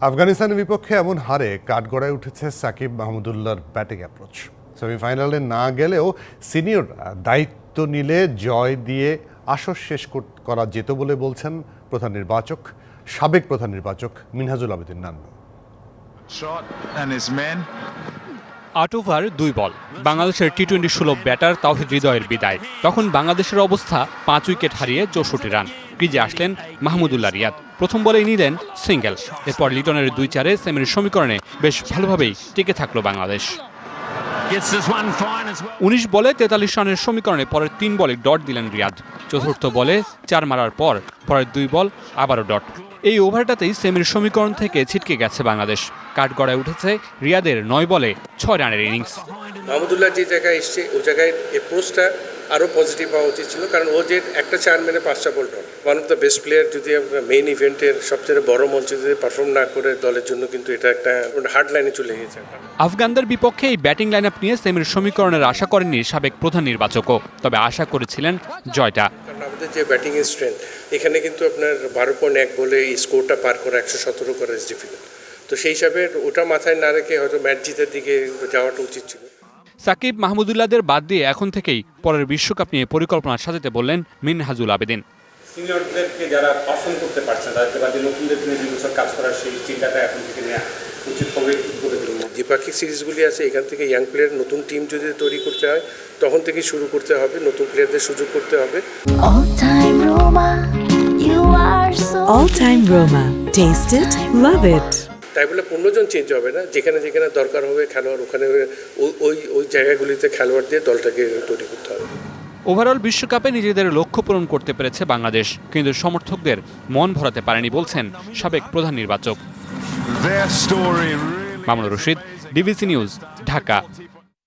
আফগানিস্তানের বিপক্ষে এমন হারে কাঠগড়ায় উঠেছে সাকিব মাহমুদুল্লাহর ব্যাটিং অ্যাপ্রোচ সেমিফাইনালে না গেলেও সিনিয়র দায়িত্ব নিলে জয় দিয়ে আসর শেষ করা যেত বলে বলছেন প্রধান নির্বাচক, সাবেক প্রধান নির্বাচক মিনহাজুল আবেদিন নান্নু। আট ওভার দুই বল। বাংলাদেশের টি টোয়েন্টি সুলভ ব্যাটার তাওহিদ হৃদয়ের বিদায়। তখন বাংলাদেশের অবস্থা পাঁচ উইকেট হারিয়ে চৌষট্টি রান। ক্রিজে আসলেন মাহমুদুল্লাহ রিয়াদ। প্রথম বলেই নিলেন সিঙ্গেল। এরপর লিটনের দুই চারে সেমির সমীকরণে বেশ ভালোভাবেই টিকে থাকল বাংলাদেশ. উনিশ বলে তেতাল্লিশ রানের সমীকরণে পরের তিন বলে ডট দিলেন রিয়াদ। চতুর্থ বলে চার মারার পর পরের দুই বল আবারও ডট। এই ওভারটাতেই সেমির সমীকরণ থেকে ছিটকে গেছে বাংলাদেশ। কাঠগড়ায় উঠেছে রিয়াদের নয় বলে ছয় রানের ইনিংস। মাহমুদুল্লাহ যে জায়গায় এসছে ওই জায়গায় অ্যাপ্রোচটা আরও পজিটিভ হওয়া উচিত ছিল কারণ ও যে একটা চার মেনে পাঁচটা ball dot. One of the best player যদি মেইন ইভেন্টের সবচেয়ে বড় মঞ্চে যদি পারফর্ম না করে দলের জন্য কিন্তু এটা একটা হার্ড লাইনে চলে গেছে আফগানদের বিপক্ষে এই ব্যাটিং লাইন আপ নিয়ে সেমির সমীকরণের আশা করেননি সাবেক প্রধান নির্বাচকও তবে আশা করেছিলেন জয়টা। আমাদের যে ব্যাটিংয়ের স্ট্রেংথ এখানে কিন্তু আপনার বারো পয়েন্ট এক বলে এই স্কোরটা পার করা একশো সতেরো করা ইজ ডিফিকাল্ট তো সেই হিসাবে ওটা মাথায় না রেখে হয়তো ম্যাচ জিতের দিকে যাওয়াটা উচিত ছিল। সাকিব মাহমুদুল্লাহদের বাদ দিয়ে এখন থেকেই পরের বিশ্বকাপ নিয়ে পরিকল্পনা সাজাতে বললেন মিনহাজুল আবেদিন। সিনিয়রদেরকে যারা পারফর্ম করতে পারছে না তাদেরকে বাদে নতুনদের নিয়ে দুই বছর কাজ করার সেই চিন্তাটা এখন থেকে নেওয়া উচিত হবে দ্বিপাক্ষিক সিরিজগুলি আছে এখান থেকে ইয়াং প্লেয়ার নতুন টিম যদি তৈরি করতে হয় তখন থেকে শুরু করতে হবে নতুন প্লেয়ারদের সুযোগ করতে হবে All time Roma, you are so All Time Roma. Taste it, love it. তাই বলে পনেরো জন চেঞ্জ হবে না যেখানে যেখানে দরকার হবে খেলোয়াড় ওখানে ওই ওই ওই জায়গাগুলিতে খেলোয়াড় দিয়ে দলটাকে তৈরি করতে হবে ওভারঅল বিশ্বকাপে নিজেদের লক্ষ্য পূরণ করতে পেরেছে বাংলাদেশ কিন্তু সমর্থকদের মন ভরাতে পারেনি বলছেন সাবেক প্রধান নির্বাচক. Mamunur Rashid DBC news Dhaka.